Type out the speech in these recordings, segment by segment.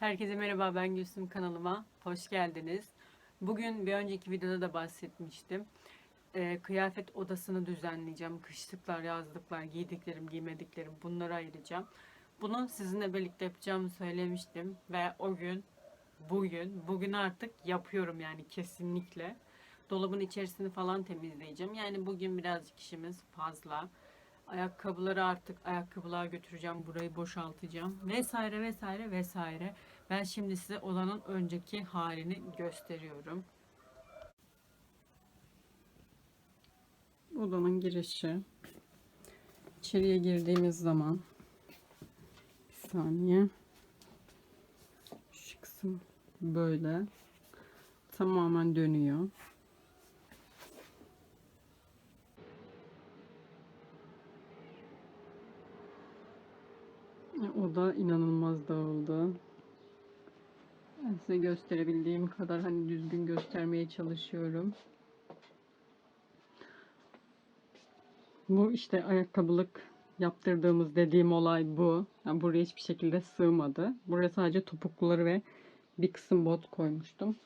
Herkese merhaba ben Gülsüm kanalıma hoş geldiniz. Bugün bir önceki videoda da bahsetmiştim. Ee, kıyafet odasını düzenleyeceğim. Kışlıklar, yazlıklar, giydiklerim, giymediklerim bunları ayıracağım. Bunu sizinle birlikte yapacağımı söylemiştim ve o gün bugün bugün artık yapıyorum yani kesinlikle. Dolabın içerisini falan temizleyeceğim. Yani bugün birazcık işimiz fazla. Ayakkabıları artık ayakkabılığa götüreceğim. Burayı boşaltacağım. Vesaire vesaire vesaire. Ben şimdi size odanın önceki halini gösteriyorum. Odanın girişi. İçeriye girdiğimiz zaman bir saniye. Şu kısım böyle tamamen dönüyor. O da inanılmaz dağıldı. Size gösterebildiğim kadar hani düzgün göstermeye çalışıyorum. Bu işte ayakkabılık yaptırdığımız dediğim olay bu. Yani buraya hiçbir şekilde sığmadı. Buraya sadece topukluları ve bir kısım bot koymuştum.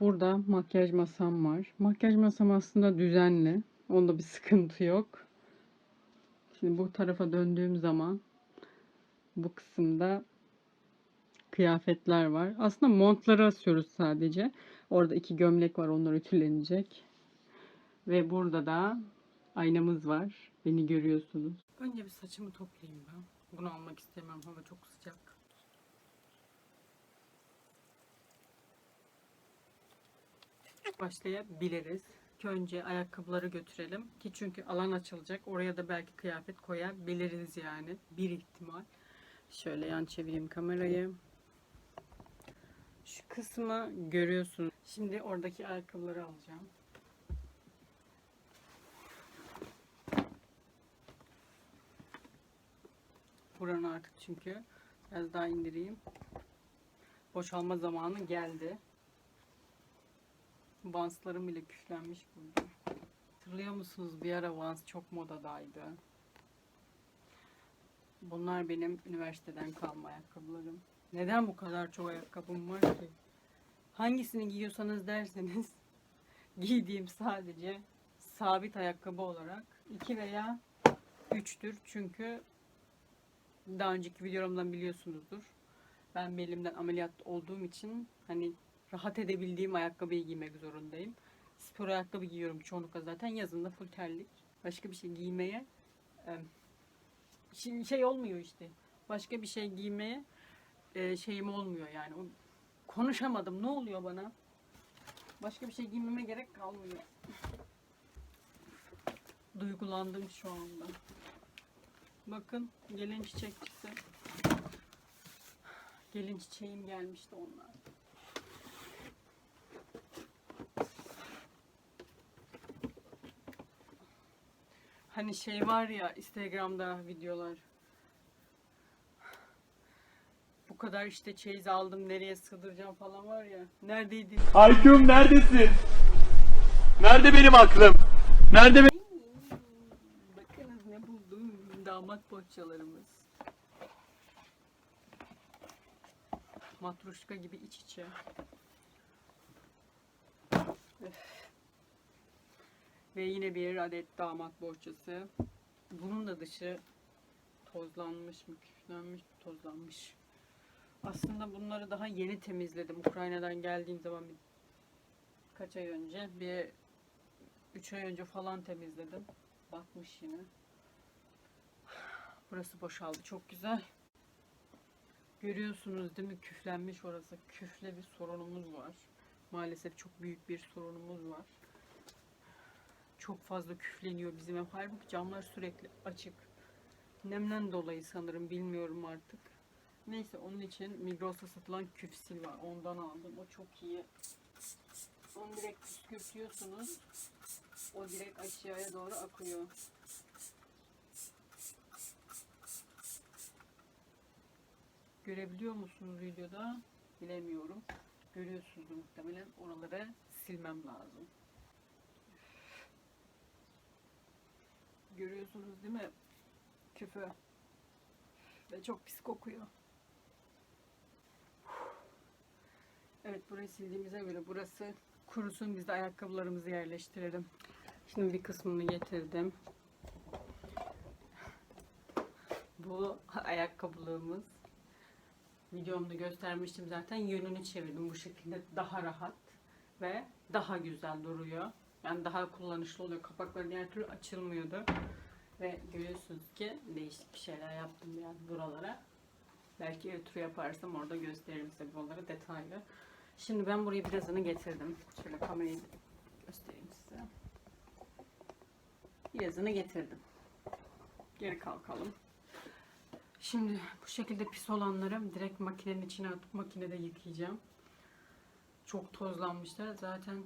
Burada makyaj masam var. Makyaj masam aslında düzenli. Onda bir sıkıntı yok. Şimdi bu tarafa döndüğüm zaman bu kısımda kıyafetler var. Aslında montları asıyoruz sadece. Orada iki gömlek var. Onlar ütülenecek. Ve burada da aynamız var. Beni görüyorsunuz. Önce bir saçımı toplayayım ben. Bunu almak istemem. Hava çok sıcak. Başlayabiliriz. Önce ayakkabıları götürelim. Ki çünkü alan açılacak. Oraya da belki kıyafet koyabiliriz yani. Bir ihtimal. Şöyle yan çevireyim kamerayı. Şu kısmı görüyorsunuz. Şimdi oradaki ayakkabıları alacağım. Buranı artık çünkü biraz daha indireyim. Boşalma zamanı geldi. Vanslarım bile küflenmiş burada. Hatırlıyor musunuz bir ara Vans çok modadaydı. Bunlar benim üniversiteden kalma ayakkabılarım. Neden bu kadar çok ayakkabım var ki? Hangisini giyiyorsanız derseniz giydiğim sadece sabit ayakkabı olarak 2 veya 3'tür. Çünkü daha önceki videomdan biliyorsunuzdur. Ben belimden ameliyat olduğum için hani rahat edebildiğim ayakkabıyı giymek zorundayım. Spor ayakkabı giyiyorum çoğunlukla zaten. Yazında full terlik. Başka bir şey giymeye şey, şey olmuyor işte. Başka bir şey giymeye e, şeyim olmuyor yani. O, konuşamadım. Ne oluyor bana? Başka bir şey giymeme gerek kalmıyor. Duygulandım şu anda. Bakın gelin çiçekçisi. Gelin çiçeğim gelmişti onlar. Hani şey var ya Instagram'da videolar. Bu kadar işte çeyiz aldım nereye sığdıracağım falan var ya. Neredeydin? Ayküm neredesin? Nerede benim aklım? Nerede benim... Bakınız ne buldum. Damat bohçalarımız. Matruşka gibi iç içe. Öf. Ve yine bir adet damat bohçası. Bunun da dışı tozlanmış mı, küflenmiş, tozlanmış. Aslında bunları daha yeni temizledim. Ukrayna'dan geldiğim zaman bir kaç ay önce bir 3 ay önce falan temizledim. Batmış yine. Burası boşaldı. Çok güzel. Görüyorsunuz değil mi? Küflenmiş orası. Küfle bir sorunumuz var. Maalesef çok büyük bir sorunumuz var. Çok fazla küfleniyor bizim ev. Halbuki camlar sürekli açık. Nemden dolayı sanırım bilmiyorum artık. Neyse onun için Migros'ta satılan küfsil var. Ondan aldım. O çok iyi. Onu direkt püskürtüyorsunuz. O direkt aşağıya doğru akıyor. Görebiliyor musunuz videoda? Bilemiyorum. Görüyorsunuz muhtemelen. Oraları silmem lazım. Görüyorsunuz değil mi? Küfü. Ve çok pis kokuyor. Evet burayı sildiğimize göre burası kurusun biz de ayakkabılarımızı yerleştirelim. Şimdi bir kısmını getirdim. Bu ayakkabılığımız. Videomda göstermiştim zaten. Yönünü çevirdim bu şekilde daha rahat ve daha güzel duruyor. Yani daha kullanışlı oluyor. Kapakları diğer türlü açılmıyordu. Ve görüyorsunuz ki değişik bir şeyler yaptım yani buralara. Belki retro yaparsam orada gösteririm size buraları detaylı. Şimdi ben burayı birazını getirdim. Şöyle kamerayı göstereyim size. Birazını getirdim. Geri kalkalım. Şimdi bu şekilde pis olanları direkt makinenin içine atıp makinede yıkayacağım. Çok tozlanmışlar. Zaten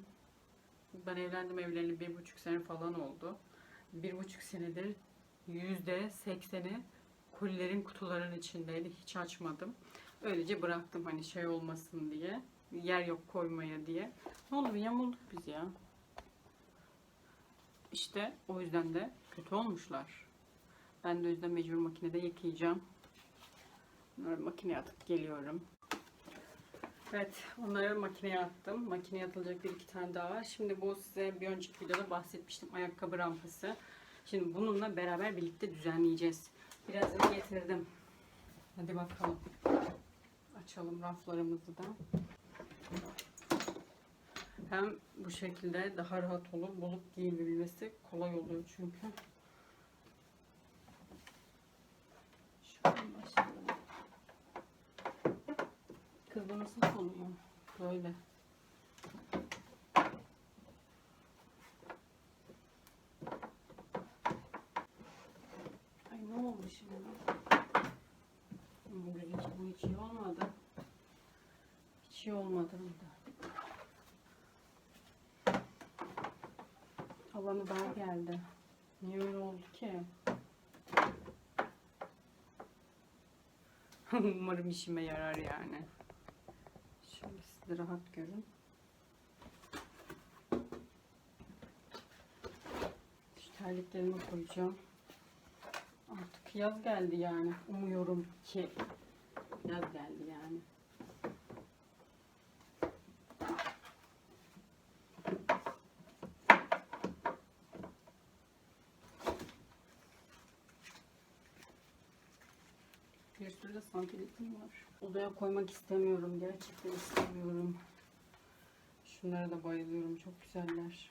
ben evlendim evleneli bir buçuk sene falan oldu. Bir buçuk senedir yüzde sekseni kolilerin kutuların içindeydi. Hiç açmadım. Öylece bıraktım hani şey olmasın diye. Yer yok koymaya diye. Ne oldu yamulduk biz ya. İşte o yüzden de kötü olmuşlar. Ben de o yüzden mecbur makinede yıkayacağım. Bunları makineye atıp geliyorum. Evet, onları makineye attım. Makineye atılacak bir iki tane daha var. Şimdi bu size bir önceki videoda bahsetmiştim. Ayakkabı rampası. Şimdi bununla beraber birlikte düzenleyeceğiz. Birazını getirdim. Hadi bakalım. Açalım raflarımızı da. Hem bu şekilde daha rahat olur. Bulup giyebilmesi kolay oluyor çünkü. Şuradan başlayalım. Kız bu nasıl konuyor? Böyle. Ay ne oldu şimdi? Bu hiç, bu hiç iyi olmadı. İyi olmadı burada. Alanı daha geldi. Niye öyle oldu ki? Umarım işime yarar yani. Şöyle siz rahat görün. Şu terliklerimi koyacağım. Artık yaz geldi yani. Umuyorum ki yaz geldi yani. Santilitim var. Odaya koymak istemiyorum. Gerçekten istemiyorum. Şunlara da bayılıyorum. Çok güzeller.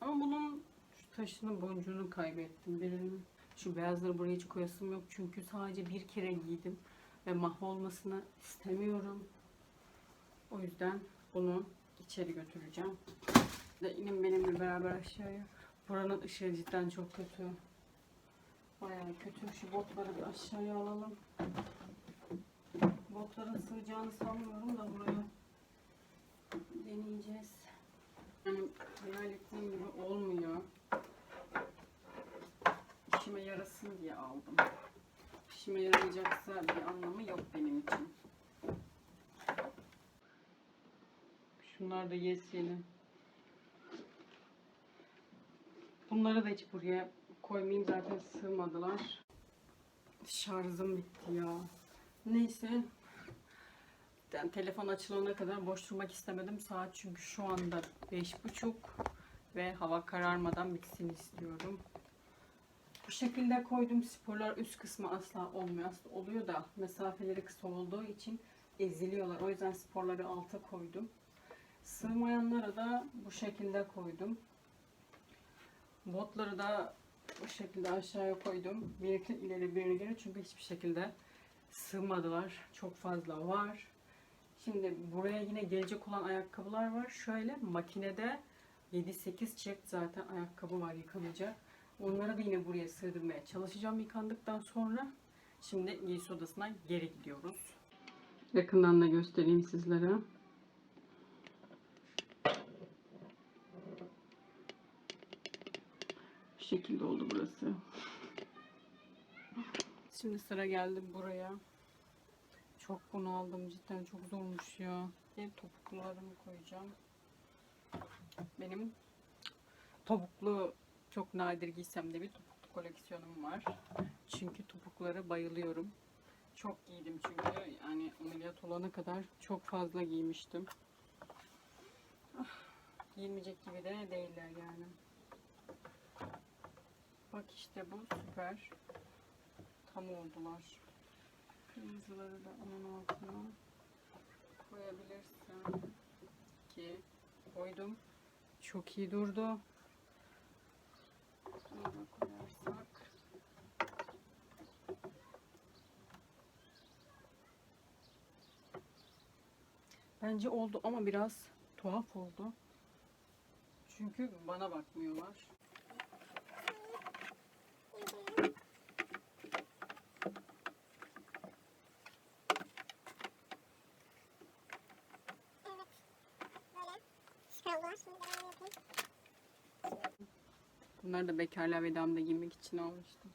Ama bunun şu taşını boncuğunu kaybettim. Birinin şu beyazları buraya hiç koyasım yok. Çünkü sadece bir kere giydim. Ve mahvolmasını istemiyorum. O yüzden bunu içeri götüreceğim. İnin benimle beraber aşağıya. Buranın ışığı cidden çok kötü. Bayağı kötü. Şu botları bir aşağıya alalım. Botların sığacağını sanmıyorum da buraya deneyeceğiz. Yani hayal ettiğim gibi olmuyor. İşime yarasın diye aldım. İşime yaramayacaksa bir anlamı yok benim için. Şunlar da yes yeni. Bunları da hiç buraya koymayayım zaten sığmadılar. Şarjım bitti ya. Neyse. Yani telefon açılana kadar boş durmak istemedim. Saat çünkü şu anda beş buçuk ve hava kararmadan bitsin istiyorum. Bu şekilde koydum. Sporlar üst kısmı asla olmuyor. Aslında oluyor da mesafeleri kısa olduğu için eziliyorlar. O yüzden sporları alta koydum. Sığmayanlara da bu şekilde koydum. Botları da bu şekilde aşağıya koydum. Bir ileri bir geri çünkü hiçbir şekilde sığmadılar. Çok fazla var. Şimdi buraya yine gelecek olan ayakkabılar var. Şöyle makinede 7-8 çift zaten ayakkabı var yıkanacak. Onları da yine buraya sığdırmaya çalışacağım yıkandıktan sonra. Şimdi giysi odasına geri gidiyoruz. Yakından da göstereyim sizlere. Şekilde oldu burası. Şimdi sıra geldi buraya. Çok bunu aldım cidden çok zormuş ya. Hep topuklularımı koyacağım. Benim topuklu çok nadir giysem de bir topuklu koleksiyonum var. Çünkü topuklara bayılıyorum. Çok giydim çünkü yani ameliyat olana kadar çok fazla giymiştim. Ah, Giyilmeyecek gibi de değiller yani. Bak işte bu süper. Tam oldular. Kırmızıları da onun altına koyabilirsin. Ki koydum. Çok iyi durdu. Bence oldu ama biraz tuhaf oldu. Çünkü bana bakmıyorlar. Bunları da bekarlığa vedamda giymek için almıştım.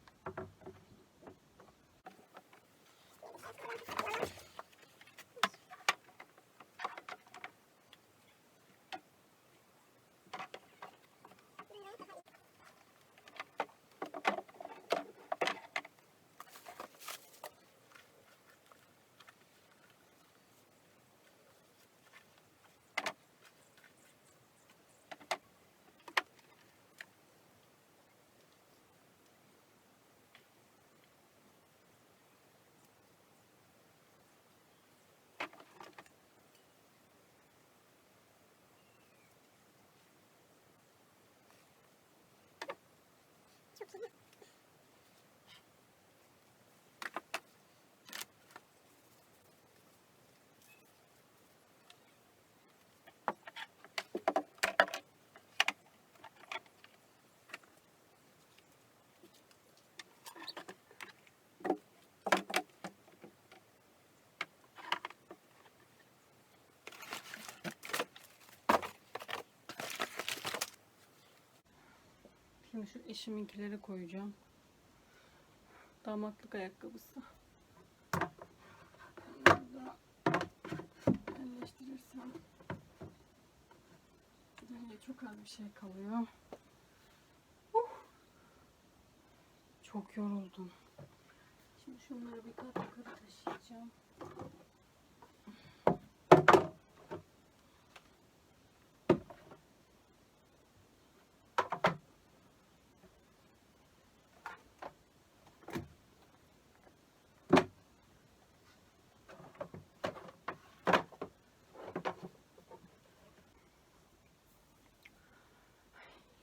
Şimdi şu eşiminkileri koyacağım. Damatlık ayakkabısı. Yerleştirirsem. Geriye çok az bir şey kalıyor. Uh! Çok yoruldum. Şimdi şunları bir kat yukarı taşıyacağım.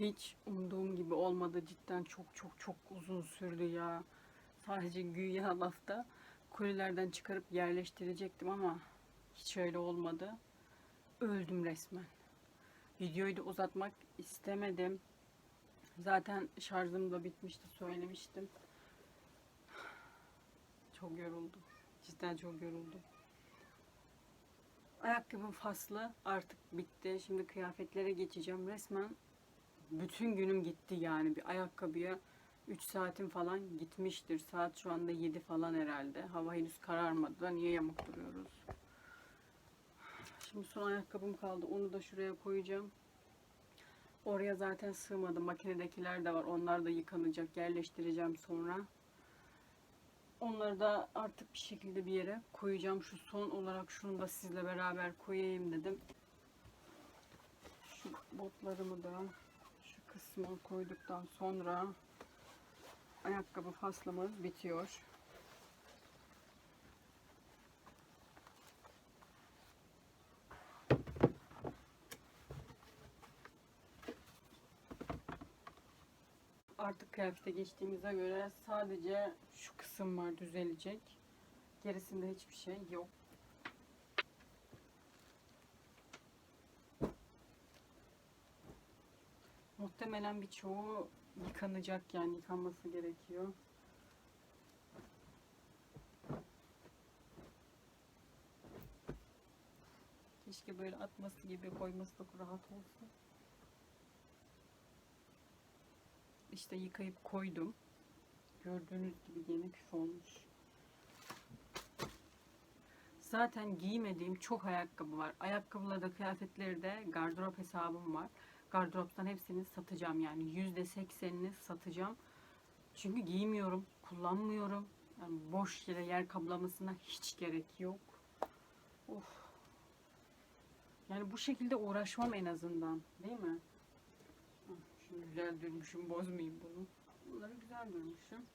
Hiç umduğum gibi olmadı. Cidden çok çok çok uzun sürdü ya. Sadece güya lafta kolilerden çıkarıp yerleştirecektim ama hiç öyle olmadı. Öldüm resmen. Videoyu da uzatmak istemedim. Zaten şarjım da bitmişti söylemiştim. Çok yoruldum. Cidden çok yoruldum. Ayakkabım faslı artık bitti. Şimdi kıyafetlere geçeceğim. Resmen bütün günüm gitti yani bir ayakkabıya 3 saatim falan gitmiştir. Saat şu anda 7 falan herhalde. Hava henüz kararmadı da niye yamuk duruyoruz? Şimdi son ayakkabım kaldı. Onu da şuraya koyacağım. Oraya zaten sığmadı. Makinedekiler de var. Onlar da yıkanacak. Yerleştireceğim sonra. Onları da artık bir şekilde bir yere koyacağım. Şu son olarak şunu da sizle beraber koyayım dedim. Şu botlarımı da kısmı koyduktan sonra ayakkabı faslımız bitiyor. Artık kıyafete geçtiğimize göre sadece şu kısım var düzelecek. Gerisinde hiçbir şey yok. Muhtemelen birçoğu yıkanacak yani yıkanması gerekiyor. Keşke böyle atması gibi koyması da rahat olsa. İşte yıkayıp koydum. Gördüğünüz gibi yeni küf olmuş. Zaten giymediğim çok ayakkabı var. Ayakkabılarda, kıyafetleri de gardırop hesabım var. Gardıroptan hepsini satacağım yani yüzde seksenini satacağım. Çünkü giymiyorum, kullanmıyorum. Yani boş yere yer kaplamasına hiç gerek yok. Of. Yani bu şekilde uğraşmam en azından. Değil mi? Hah, Şimdi güzel dürmüşüm. Bozmayayım bunu. Bunları güzel dürmüşüm.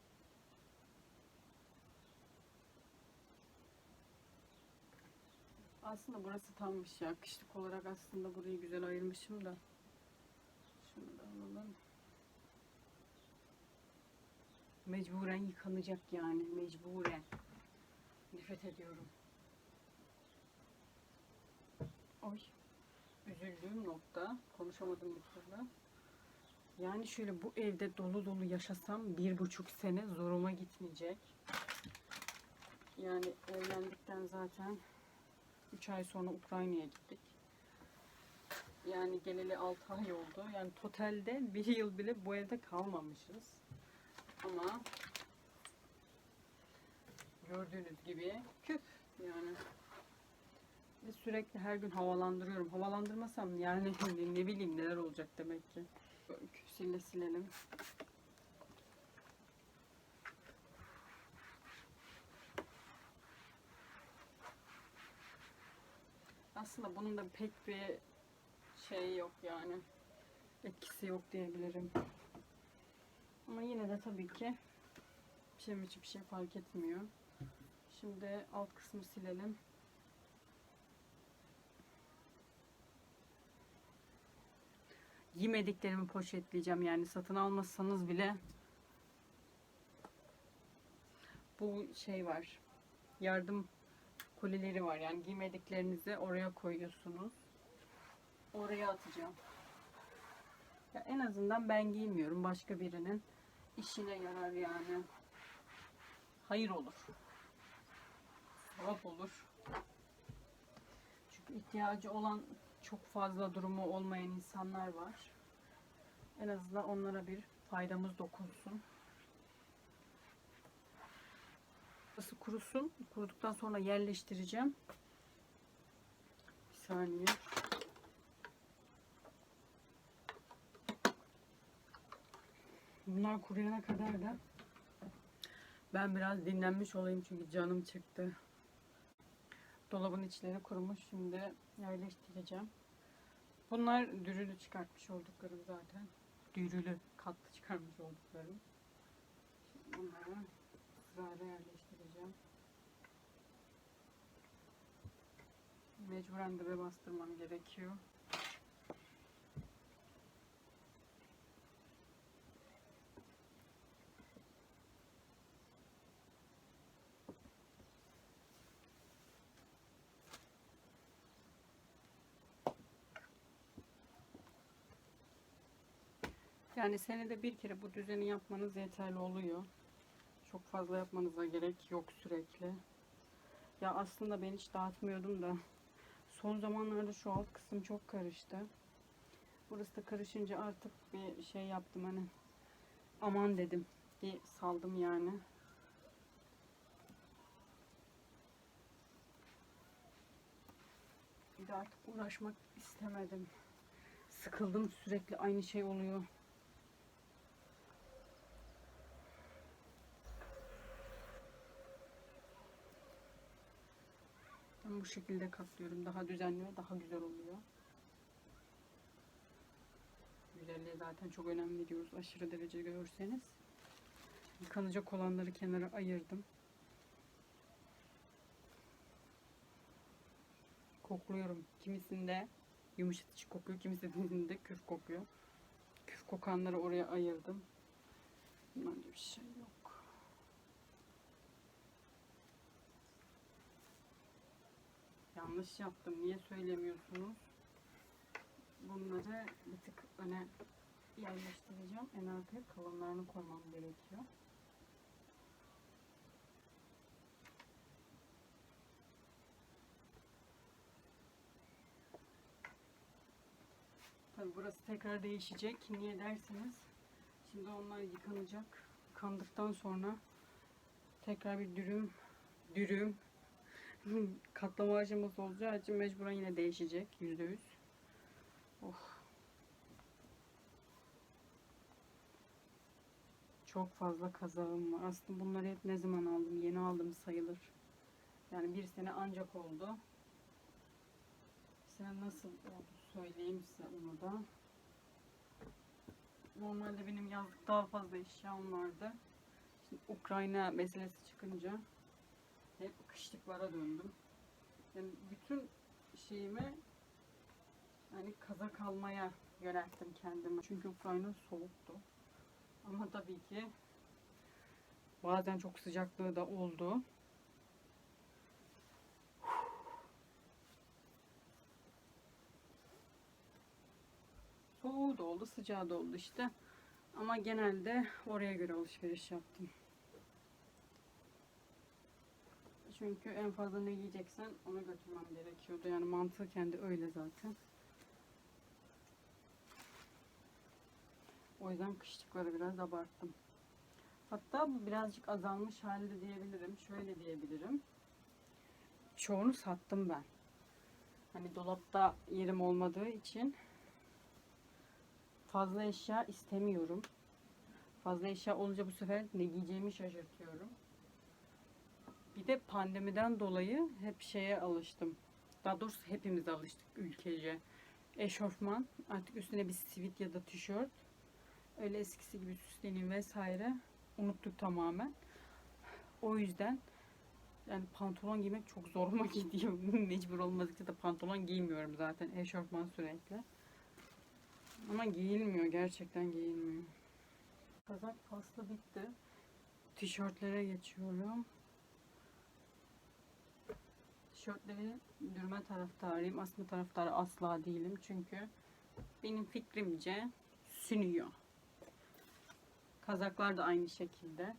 Aslında burası tammış ya. Kışlık olarak aslında burayı güzel ayırmışım da. Şunu da alalım. Mecburen yıkanacak yani. Mecburen. Nefret ediyorum. Oy. Üzüldüğüm nokta. Konuşamadım bir türlü. Yani şöyle bu evde dolu dolu yaşasam bir buçuk sene zoruma gitmeyecek. Yani evlendikten zaten 3 ay sonra Ukrayna'ya gittik. Yani geleli 6 ay oldu. Yani totalde bir yıl bile bu evde kalmamışız. Ama gördüğünüz gibi küp yani. Ve sürekli her gün havalandırıyorum. Havalandırmasam yani ne bileyim neler olacak demek ki. Böyle Küpsüyle silelim. Aslında bunun da pek bir şey yok yani. Etkisi yok diyebilirim. Ama yine de tabii ki bir şey mi bir şey fark etmiyor. Şimdi alt kısmı silelim. Yemediklerimi poşetleyeceğim yani satın almasanız bile bu şey var. Yardım kolileri var. Yani giymediklerinizi oraya koyuyorsunuz. Oraya atacağım. Ya en azından ben giymiyorum. Başka birinin işine yarar yani. Hayır olur. Sevap olur. Çünkü ihtiyacı olan çok fazla durumu olmayan insanlar var. En azından onlara bir faydamız dokunsun. Burası kurusun. Kuruduktan sonra yerleştireceğim. Bir saniye. Bunlar kuruyana kadar da ben biraz dinlenmiş olayım çünkü canım çıktı. Dolabın içleri kurumuş. Şimdi yerleştireceğim. Bunlar dürülü çıkartmış olduklarım zaten. Dürülü katlı çıkarmış olduklarım. Şimdi bunları sırayla yerleştireceğim. Mecburen dibe bastırmam gerekiyor. Yani senede bir kere bu düzeni yapmanız yeterli oluyor. Çok fazla yapmanıza gerek yok sürekli. Ya aslında ben hiç dağıtmıyordum da son zamanlarda şu alt kısım çok karıştı. Burası da karışınca artık bir şey yaptım hani aman dedim. Bir saldım yani. Bir de artık uğraşmak istemedim. Sıkıldım sürekli aynı şey oluyor. Bu şekilde katlıyorum. Daha düzenli ve daha güzel oluyor. Güzelliğe zaten çok önem veriyoruz. Aşırı derece görseniz. Yıkanacak olanları kenara ayırdım. Kokluyorum. Kimisinde yumuşatıcı kokuyor. Kimisinde küf kokuyor. Küf kokanları oraya ayırdım. Bence bir şey yok. Yanlış yaptım. Niye söylemiyorsunuz? Bunları bir tık öne yerleştireceğim. En arkaya kalanlarını koymam gerekiyor. Tabi burası tekrar değişecek. Niye derseniz şimdi onlar yıkanacak. Yıkandıktan sonra tekrar bir dürüm dürüm katlama aşaması olacağı için mecburen yine değişecek yüzde yüz. Of. Çok fazla kazağım var. Aslında bunları hep ne zaman aldım? Yeni aldım sayılır. Yani bir sene ancak oldu. Sen nasıl oldu söyleyeyim size onu da. Normalde benim yazlık daha fazla eşyam vardı. Şimdi Ukrayna meselesi çıkınca hep kışlıklara döndüm. Yani bütün şeyimi yani kazak almaya yönelttim kendimi. Çünkü Ukrayna soğuktu. Ama tabii ki bazen çok sıcaklığı da oldu. Soğuğu da oldu, sıcağı da oldu işte. Ama genelde oraya göre alışveriş yaptım. Çünkü en fazla ne yiyeceksen onu götürmem gerekiyordu. Yani mantığı kendi öyle zaten. O yüzden kışlıkları biraz abarttım. Hatta bu birazcık azalmış halde diyebilirim. Şöyle diyebilirim. Çoğunu sattım ben. Hani dolapta yerim olmadığı için fazla eşya istemiyorum. Fazla eşya olunca bu sefer ne giyeceğimi şaşırtıyorum. Bir de pandemiden dolayı hep şeye alıştım. Daha doğrusu hepimiz alıştık ülkece. Eşofman, artık üstüne bir sivit ya da tişört. Öyle eskisi gibi süsleneyim vesaire. Unuttuk tamamen. O yüzden yani pantolon giymek çok zoruma gidiyor. Mecbur olmadıkça da pantolon giymiyorum zaten. Eşofman sürekli. Ama giyilmiyor. Gerçekten giyilmiyor. Kazak faslı bitti. Tişörtlere geçiyorum. Tişörtleri dürme taraftarıyım. Aslında taraftarı asla değilim. Çünkü benim fikrimce sünüyor. Kazaklar da aynı şekilde.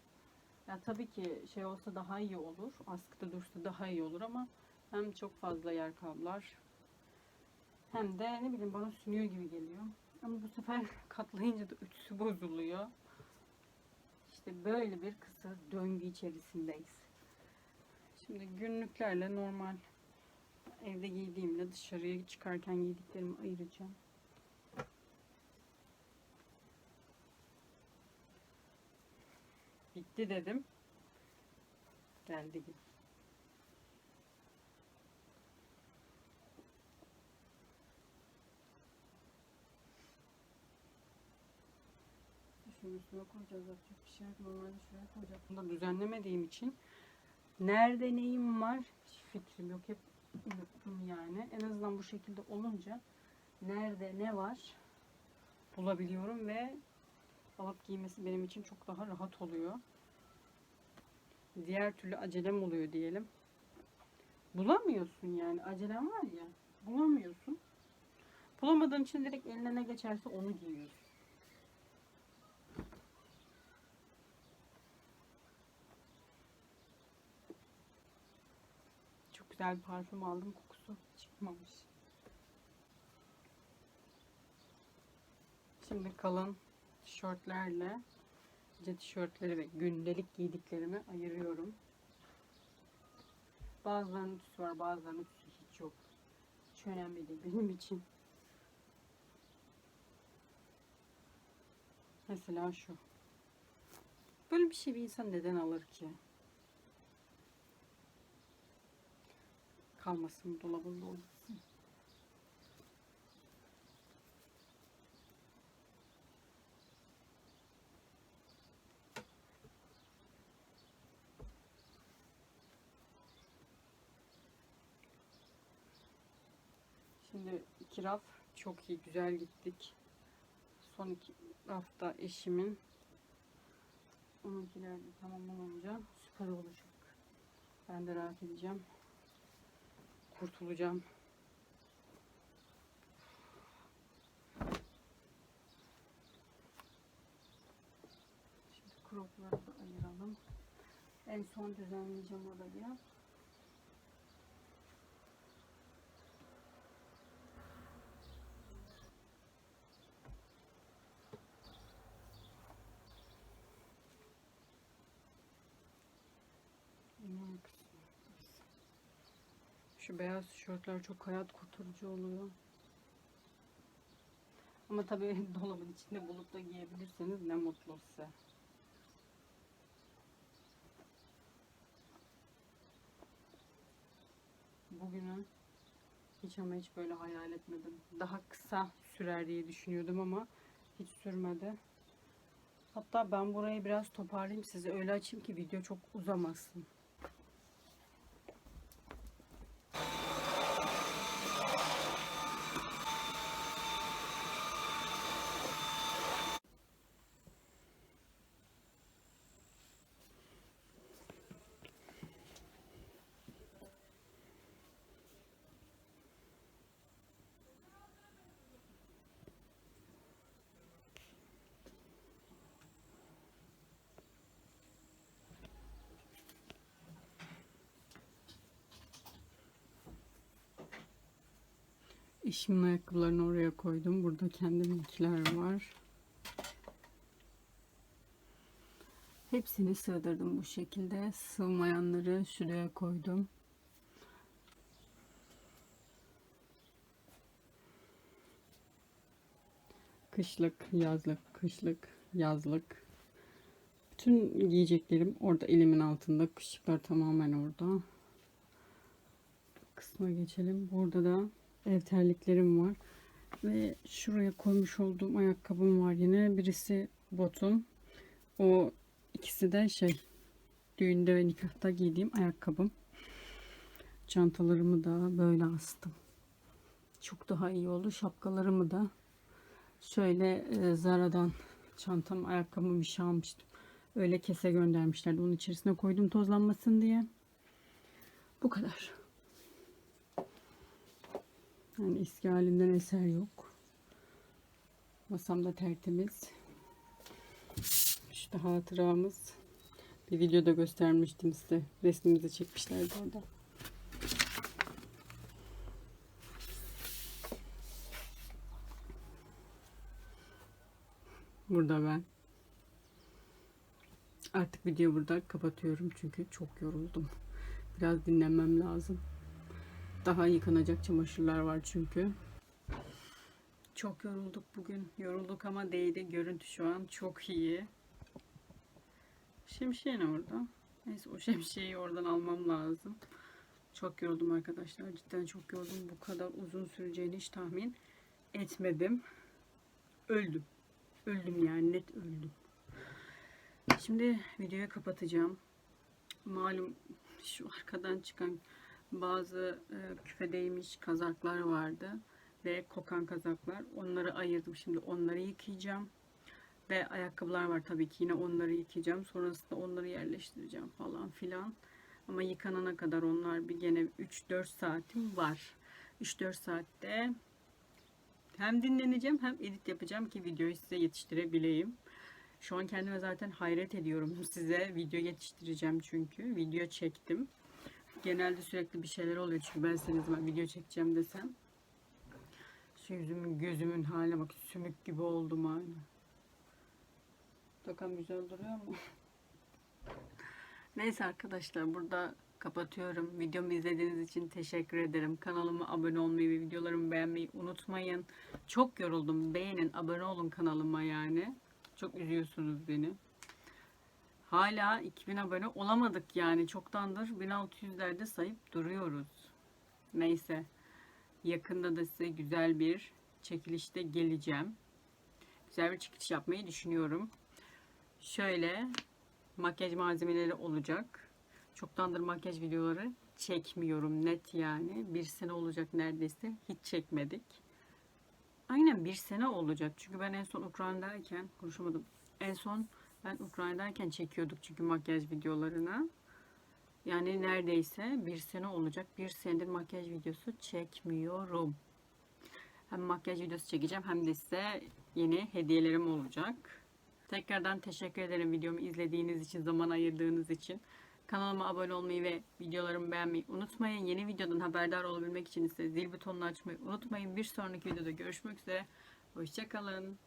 Ya tabii ki şey olsa daha iyi olur. Askıda dursa daha iyi olur ama hem çok fazla yer kablar hem de ne bileyim bana sünüyor gibi geliyor. Ama bu sefer katlayınca da ütüsü bozuluyor. İşte böyle bir kısır döngü içerisindeyiz. Şimdi günlüklerle normal evde giydiğimle dışarıya çıkarken giydiklerimi ayıracağım. Bitti dedim. Geldi gibi. Şunun üstüne koyacağız yapacak bir şey. Normalde şuraya koyacağım. Bunu da düzenlemediğim için nerede neyim var hiç fikrim yok. Hep unuttum yani. En azından bu şekilde olunca nerede ne var bulabiliyorum ve alıp giymesi benim için çok daha rahat oluyor. Diğer türlü acelem oluyor diyelim. Bulamıyorsun yani. Acelem var ya. Bulamıyorsun. Bulamadığın için direkt eline ne geçerse onu giyiyorsun. Güzel bir parfüm aldım. Kokusu çıkmamış. Şimdi kalın tişörtlerle gece tişörtleri ve gündelik giydiklerimi ayırıyorum. Bazılarının ütüsü var, bazılarının ütüsü hiç yok. Hiç önemli değil benim için. Mesela şu. Böyle bir şey bir insan neden alır ki? Kalmasın dolabında olmasın. Şimdi iki raf çok iyi güzel gittik. Son iki rafta eşimin onunkiler tamamlanınca süper olacak. Ben de rahat edeceğim. Kurtulacağım. Şimdi cropları da ayıralım. En son düzenleyeceğim orayı. Şu beyaz tişörtler çok hayat kurtarıcı oluyor. Ama tabii dolabın içinde bulup da giyebilirseniz ne mutlu size. Bugünü hiç ama hiç böyle hayal etmedim. Daha kısa sürer diye düşünüyordum ama hiç sürmedi. Hatta ben burayı biraz toparlayayım size. Öyle açayım ki video çok uzamasın. Eşimin ayakkabılarını oraya koydum. Burada kendiminkiler var. Hepsini sığdırdım bu şekilde. Sığmayanları şuraya koydum. Kışlık, yazlık, kışlık, yazlık. Bütün giyeceklerim orada elimin altında. Kışlıklar tamamen orada. Kısma geçelim. Burada da ev terliklerim var. Ve şuraya koymuş olduğum ayakkabım var yine. Birisi botum. O ikisi de şey düğünde ve nikahta giydiğim ayakkabım. Çantalarımı da böyle astım. Çok daha iyi oldu. Şapkalarımı da şöyle e, Zara'dan çantam, ayakkabımı bir şey almıştım. Öyle kese göndermişlerdi. Onun içerisine koydum tozlanmasın diye. Bu kadar. Yani eski halinden eser yok. Masam da tertemiz. İşte hatıramız. Bir videoda göstermiştim size. Resmimizi çekmişlerdi orada. Burada ben. Artık videoyu burada kapatıyorum çünkü çok yoruldum. Biraz dinlenmem lazım. Daha yıkanacak çamaşırlar var çünkü. Çok yorulduk bugün. Yorulduk ama değdi. Görüntü şu an çok iyi. Şemsiye ne orada? Neyse o şemsiyeyi oradan almam lazım. Çok yoruldum arkadaşlar. Cidden çok yoruldum. Bu kadar uzun süreceğini hiç tahmin etmedim. Öldüm. Öldüm yani net öldüm. Şimdi videoyu kapatacağım. Malum şu arkadan çıkan bazı e, küfe değmiş kazaklar vardı ve kokan kazaklar. Onları ayırdım. Şimdi onları yıkayacağım. Ve ayakkabılar var tabii ki yine onları yıkayacağım. Sonrasında onları yerleştireceğim falan filan. Ama yıkanana kadar onlar bir gene 3-4 saatim var. 3-4 saatte hem dinleneceğim hem edit yapacağım ki videoyu size yetiştirebileyim. Şu an kendime zaten hayret ediyorum. Size video yetiştireceğim çünkü. Video çektim. Genelde sürekli bir şeyler oluyor çünkü ben size ne zaman video çekeceğim desem. Şu yüzümün gözümün haline bak sümük gibi oldum aynı. Bakalım güzel duruyor mu? Neyse arkadaşlar burada kapatıyorum. Videomu izlediğiniz için teşekkür ederim. Kanalıma abone olmayı ve videolarımı beğenmeyi unutmayın. Çok yoruldum. Beğenin, abone olun kanalıma yani. Çok üzüyorsunuz beni. Hala 2000 abone olamadık yani. Çoktandır 1600'lerde sayıp duruyoruz. Neyse. Yakında da size güzel bir çekilişte geleceğim. Güzel bir çekiliş yapmayı düşünüyorum. Şöyle makyaj malzemeleri olacak. Çoktandır makyaj videoları çekmiyorum net yani. Bir sene olacak neredeyse. Hiç çekmedik. Aynen bir sene olacak. Çünkü ben en son Ukrayna'dayken konuşamadım. En son ben Ukrayna'dayken çekiyorduk çünkü makyaj videolarını. Yani neredeyse bir sene olacak. Bir senedir makyaj videosu çekmiyorum. Hem makyaj videosu çekeceğim hem de size yeni hediyelerim olacak. Tekrardan teşekkür ederim videomu izlediğiniz için, zaman ayırdığınız için. Kanalıma abone olmayı ve videolarımı beğenmeyi unutmayın. Yeni videodan haberdar olabilmek için ise zil butonunu açmayı unutmayın. Bir sonraki videoda görüşmek üzere. Hoşçakalın.